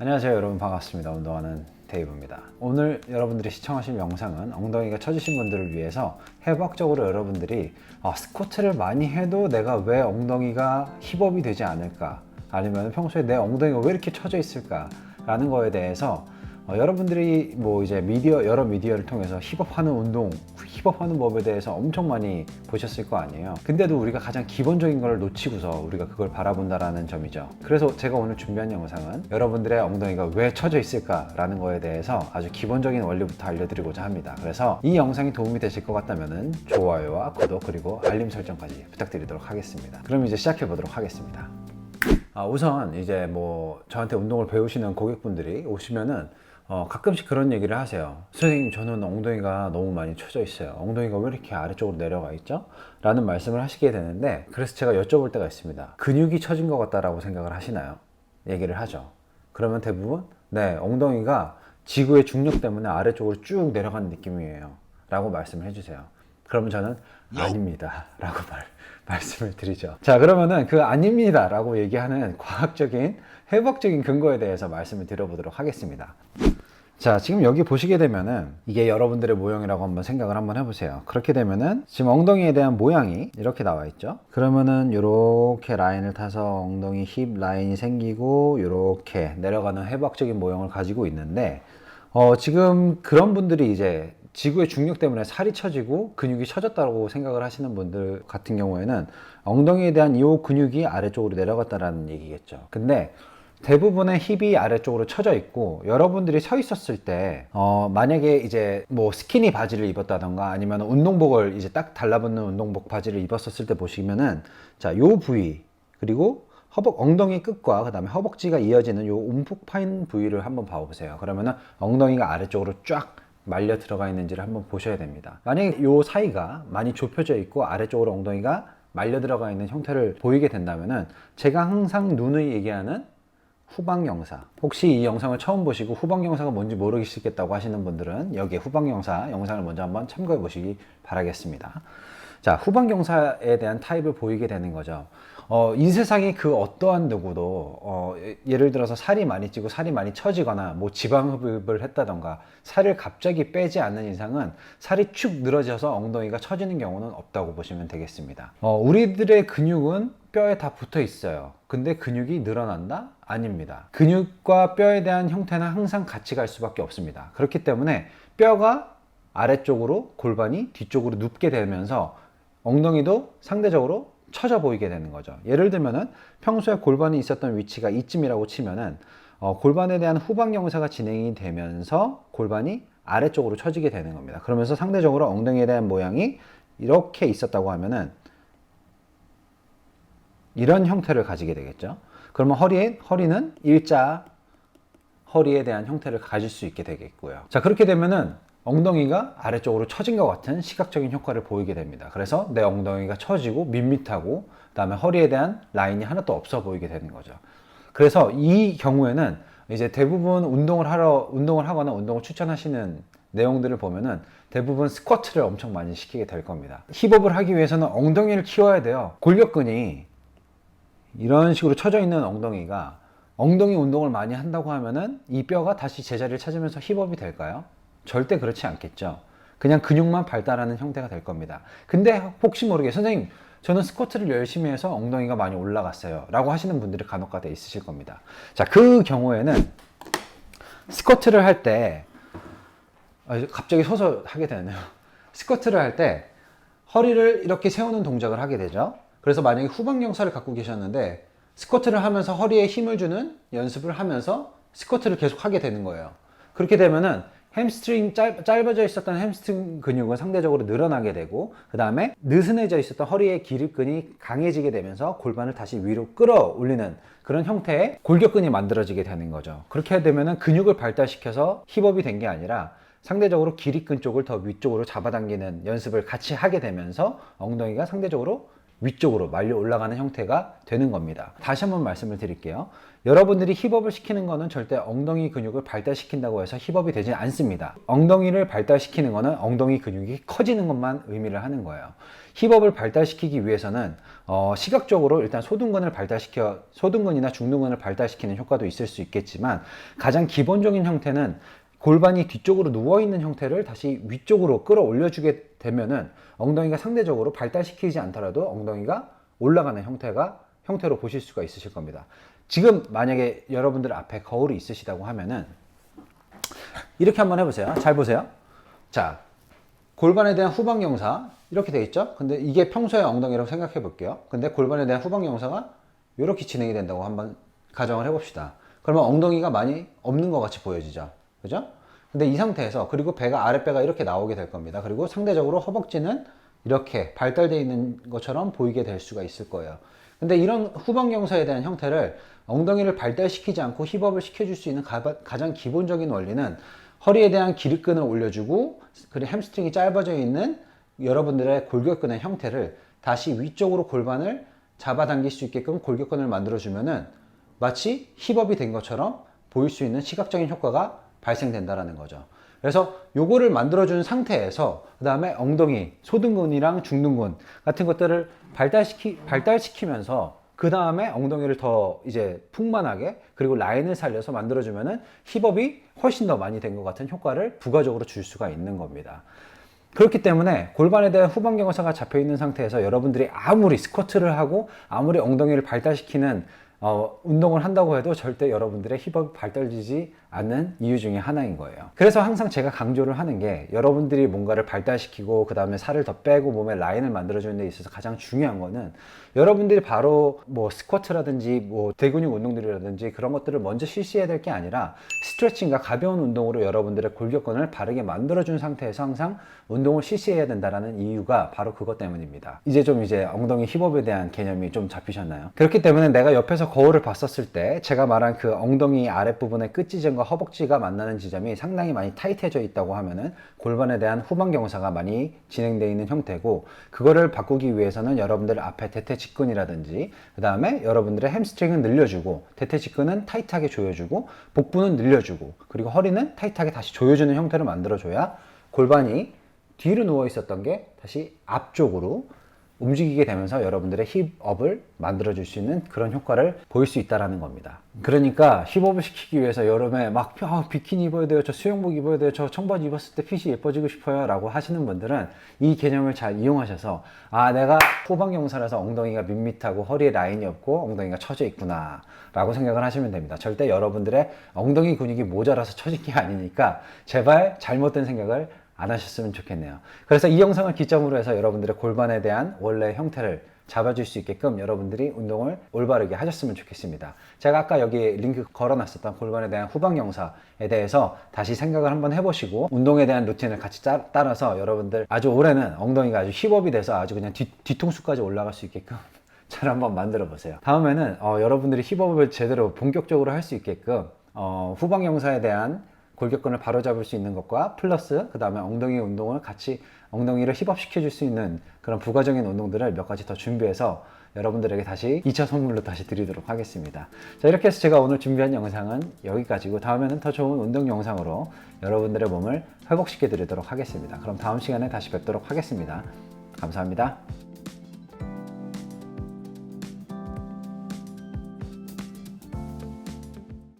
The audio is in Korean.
안녕하세요 여러분. 반갑습니다. 운동하는 데이브입니다. 오늘 여러분들이 시청하실 영상은 엉덩이가 처지신 분들을 위해서 해부학적으로 여러분들이 아, 스쿼트를 많이 해도 내가 왜 엉덩이가 힙업이 되지 않을까? 아니면 평소에 내 엉덩이가 왜 이렇게 처져 있을까? 라는 거에 대해서 어, 여러분들이 뭐 이제 미디어 여러 미디어를 통해서 힙업하는 운동, 힙업하는 법에 대해서 엄청 많이 보셨을 거 아니에요. 근데도 우리가 가장 기본적인 걸 놓치고서 우리가 그걸 바라본다라는 점이죠. 그래서 제가 오늘 준비한 영상은 여러분들의 엉덩이가 왜 처져 있을까라는 거에 대해서 아주 기본적인 원리부터 알려드리고자 합니다. 그래서 이 영상이 도움이 되실 것 같다면 좋아요와 구독 그리고 알림 설정까지 부탁드리도록 하겠습니다. 그럼 이제 시작해 보도록 하겠습니다. 아, 우선 이제 뭐 저한테 운동을 배우시는 고객분들이 오시면은 어, 가끔씩 그런 얘기를 하세요. 선생님, 저는 엉덩이가 너무 많이 처져 있어요. 엉덩이가 왜 이렇게 아래쪽으로 내려가 있죠? 라는 말씀을 하시게 되는데, 그래서 제가 여쭤볼 때가 있습니다. 근육이 처진 것 같다라고 생각을 하시나요? 얘기를 하죠. 그러면 대부분, 네, 엉덩이가 지구의 중력 때문에 아래쪽으로 쭉 내려가는 느낌이에요. 라고 말씀을 해주세요. 그러면 저는 아닙니다. 라고 말, 말씀을 드리죠. 자, 그러면은 그 아닙니다. 라고 얘기하는 과학적인, 해부학적인 근거에 대해서 말씀을 드려보도록 하겠습니다. 자, 지금 여기 보시게 되면은 이게 여러분들의 모형이라고 한번 생각을 한번 해보세요. 그렇게 되면은 지금 엉덩이에 대한 모양이 이렇게 나와 있죠. 그러면은 이렇게 라인을 타서 엉덩이 힙 라인이 생기고 이렇게 내려가는 해부학적인 모형을 가지고 있는데 어, 지금 그런 분들이 이제 지구의 중력 때문에 살이 처지고 근육이 처졌다고 생각을 하시는 분들 같은 경우에는 엉덩이에 대한 이 근육이 아래쪽으로 내려갔다라는 얘기겠죠. 근데 대부분의 힙이 아래쪽으로 처져 있고 여러분들이 서 있었을 때 어, 만약에 이제 뭐 스키니 바지를 입었다던가 아니면 운동복을 이제 딱 달라붙는 운동복 바지를 입었었을 때 보시면은 자요 부위 그리고 허벅 엉덩이 끝과 그 다음에 허벅지가 이어지는 요 움푹 파인 부위를 한번 봐보세요. 그러면은 엉덩이가 아래쪽으로 쫙 말려 들어가 있는지를 한번 보셔야 됩니다. 만약에 요 사이가 많이 좁혀져 있고 아래쪽으로 엉덩이가 말려 들어가 있는 형태를 보이게 된다면은 제가 항상 누누이 얘기하는 후방 영사. 혹시 이 영상을 처음 보시고 후방 영사가 뭔지 모르시겠다고 하시는 분들은 여기에 후방 영사 영상을 먼저 한번 참고해 보시기 바라겠습니다. 자, 후방 영사에 대한 타입을 보이게 되는 거죠. 어, 이 세상에 그 어떠한 누구도 어, 예- 예를 들어서 살이 많이 찌고 살이 많이 처지거나 뭐 지방 흡입을 했다던가 살을 갑자기 빼지 않는 이상은 살이 축 늘어져서 엉덩이가 처지는 경우는 없다고 보시면 되겠습니다. 어, 우리들의 근육은 뼈에 다 붙어 있어요. 근데 근육이 늘어난다? 아닙니다. 근육과 뼈에 대한 형태는 항상 같이 갈 수밖에 없습니다. 그렇기 때문에 뼈가 아래쪽으로 골반이 뒤쪽으로 눕게 되면서 엉덩이도 상대적으로 처져 보이게 되는 거죠. 예를 들면은 평소에 골반이 있었던 위치가 이쯤이라고 치면은 어, 골반에 대한 후방 영사가 진행이 되면서 골반이 아래쪽으로 처지게 되는 겁니다. 그러면서 상대적으로 엉덩이에 대한 모양이 이렇게 있었다고 하면은 이런 형태를 가지게 되겠죠. 그러면 허리에 허리는 일자 허리에 대한 형태를 가질 수 있게 되겠고요. 자, 그렇게 되면은 엉덩이가 아래쪽으로 처진 것 같은 시각적인 효과를 보이게 됩니다. 그래서 내 엉덩이가 처지고 밋밋하고 그다음에 허리에 대한 라인이 하나도 없어 보이게 되는 거죠. 그래서 이 경우에는 이제 대부분 운동을 하러 운동을 하거나 운동을 추천하시는 내용들을 보면은 대부분 스쿼트를 엄청 많이 시키게 될 겁니다. 힙업을 하기 위해서는 엉덩이를 키워야 돼요. 골격근이 이런 식으로 처져 있는 엉덩이가 엉덩이 운동을 많이 한다고 하면은 이 뼈가 다시 제자리를 찾으면서 힙업이 될까요? 절대 그렇지 않겠죠. 그냥 근육만 발달하는 형태가 될 겁니다. 근데 혹시 모르게 선생님 저는 스쿼트를 열심히 해서 엉덩이가 많이 올라갔어요. 라고 하시는 분들이 간혹가다 있으실 겁니다. 자, 그 경우에는 스쿼트를 할 때, 아, 갑자기 서서 하게 되네요. 스쿼트를 할 때 허리를 이렇게 세우는 동작을 하게 되죠. 그래서 만약에 후방 영사를 갖고 계셨는데 스쿼트를 하면서 허리에 힘을 주는 연습을 하면서 스쿼트를 계속 하게 되는 거예요. 그렇게 되면은 햄스트링 짧, 짧아져 있었던 햄스트링 근육은 상대적으로 늘어나게 되고 그 다음에 느슨해져 있었던 허리의 기립근이 강해지게 되면서 골반을 다시 위로 끌어올리는 그런 형태의 골격근이 만들어지게 되는 거죠. 그렇게 되면은 근육을 발달시켜서 힙업이 된 게 아니라 상대적으로 기립근 쪽을 더 위쪽으로 잡아당기는 연습을 같이 하게 되면서 엉덩이가 상대적으로 위쪽으로 말려 올라가는 형태가 되는 겁니다. 다시 한번 말씀을 드릴게요. 여러분들이 힙업을 시키는 거는 절대 엉덩이 근육을 발달시킨다고 해서 힙업이 되지 않습니다. 엉덩이를 발달시키는 거는 엉덩이 근육이 커지는 것만 의미를 하는 거예요. 힙업을 발달시키기 위해서는 어, 시각적으로 일단 소둔근을 발달시켜 소둔근이나 중둔근을 발달시키는 효과도 있을 수 있겠지만 가장 기본적인 형태는 골반이 뒤쪽으로 누워 있는 형태를 다시 위쪽으로 끌어올려 주게 되면은 엉덩이가 상대적으로 발달시키지 않더라도 엉덩이가 올라가는 형태가 형태로 보실 수가 있으실 겁니다. 지금 만약에 여러분들 앞에 거울이 있으시다고 하면은 이렇게 한번 해보세요. 잘 보세요. 자, 골반에 대한 후방 경사 이렇게 돼 있죠? 근데 이게 평소의 엉덩이라고 생각해 볼게요. 근데 골반에 대한 후방 경사가 이렇게 진행이 된다고 한번 가정을 해봅시다. 그러면 엉덩이가 많이 없는 것 같이 보여지죠? 그죠? 근데 이 상태에서 그리고 배가 아랫배가 이렇게 나오게 될 겁니다. 그리고 상대적으로 허벅지는 이렇게 발달되어 있는 것처럼 보이게 될 수가 있을 거예요. 근데 이런 후방 경사에 대한 형태를 엉덩이를 발달시키지 않고 힙업을 시켜줄 수 있는 가, 가장 기본적인 원리는 허리에 대한 기립근을 올려주고 그리고 햄스트링이 짧아져 있는 여러분들의 골격근의 형태를 다시 위쪽으로 골반을 잡아당길 수 있게끔 골격근을 만들어주면은 마치 힙업이 된 것처럼 보일 수 있는 시각적인 효과가 발생된다라는 거죠. 그래서 요거를 만들어준 상태에서 그 다음에 엉덩이, 소등근이랑 중둔근 같은 것들을 발달시키, 발달시키면서 그 다음에 엉덩이를 더 이제 풍만하게 그리고 라인을 살려서 만들어주면은 힙업이 훨씬 더 많이 된 것 같은 효과를 부가적으로 줄 수가 있는 겁니다. 그렇기 때문에 골반에 대한 후방 경사가 잡혀 있는 상태에서 여러분들이 아무리 스쿼트를 하고 아무리 엉덩이를 발달시키는 어, 운동을 한다고 해도 절대 여러분들의 힙업이 발달되지 않는 이유 중에 하나인 거예요. 그래서 항상 제가 강조를 하는 게 여러분들이 뭔가를 발달시키고 그 다음에 살을 더 빼고 몸에 라인을 만들어주는 데 있어서 가장 중요한 거는 여러분들이 바로 뭐 스쿼트라든지 뭐 대근육 운동들이라든지 그런 것들을 먼저 실시해야 될 게 아니라 스트레칭과 가벼운 운동으로 여러분들의 골격근을 바르게 만들어준 상태에서 항상 운동을 실시해야 된다라는 이유가 바로 그것 때문입니다. 이제 좀 이제 엉덩이 힙업에 대한 개념이 좀 잡히셨나요? 그렇기 때문에 내가 옆에서 거울을 봤었을 때 제가 말한 그 엉덩이 아랫부분의 끝 지점과 허벅지가 만나는 지점이 상당히 많이 타이트해져 있다고 하면은 골반에 대한 후방 경사가 많이 진행되어 있는 형태고 그거를 바꾸기 위해서는 여러분들 앞에 대퇴 직근이라든지 그 다음에 여러분들의 햄스트링은 늘려주고 대퇴 직근은 타이트하게 조여주고 복부는 늘려주고 그리고 허리는 타이트하게 다시 조여주는 형태를 만들어줘야 골반이 뒤로 누워 있었던 게 다시 앞쪽으로 움직이게 되면서 여러분들의 힙업을 만들어 줄 수 있는 그런 효과를 보일 수 있다라는 겁니다. 그러니까 힙업을 시키기 위해서 여름에 막 아, 비키니 입어야 돼요. 저 수영복 입어야 돼요. 저 청바지 입었을 때 핏이 예뻐지고 싶어요. 라고 하시는 분들은 이 개념을 잘 이용하셔서 아, 내가 후방 경사라서 엉덩이가 밋밋하고 허리에 라인이 없고 엉덩이가 처져 있구나. 라고 생각을 하시면 됩니다. 절대 여러분들의 엉덩이 근육이 모자라서 처진 게 아니니까 제발 잘못된 생각을 안 하셨으면 좋겠네요. 그래서 이 영상을 기점으로 해서 여러분들의 골반에 대한 원래 형태를 잡아줄 수 있게끔 여러분들이 운동을 올바르게 하셨으면 좋겠습니다. 제가 아까 여기 링크 걸어놨었던 골반에 대한 후방 영상에 대해서 다시 생각을 한번 해보시고 운동에 대한 루틴을 같이 따, 따라서 여러분들 아주 올해는 엉덩이가 아주 힙업이 돼서 아주 그냥 뒤, 뒤통수까지 올라갈 수 있게끔 잘 한번 만들어 보세요. 다음에는 어, 여러분들이 힙업을 제대로 본격적으로 할 수 있게끔 어, 후방 영상에 대한 골격근을 바로잡을 수 있는 것과 플러스 그 다음에 엉덩이 운동을 같이 엉덩이를 힙업시켜 줄 수 있는 그런 부가적인 운동들을 몇 가지 더 준비해서 여러분들에게 다시 2차 선물로 다시 드리도록 하겠습니다. 자 이렇게 해서 제가 오늘 준비한 영상은 여기까지고 다음에는 더 좋은 운동 영상으로 여러분들의 몸을 회복시켜 드리도록 하겠습니다. 그럼 다음 시간에 다시 뵙도록 하겠습니다. 감사합니다.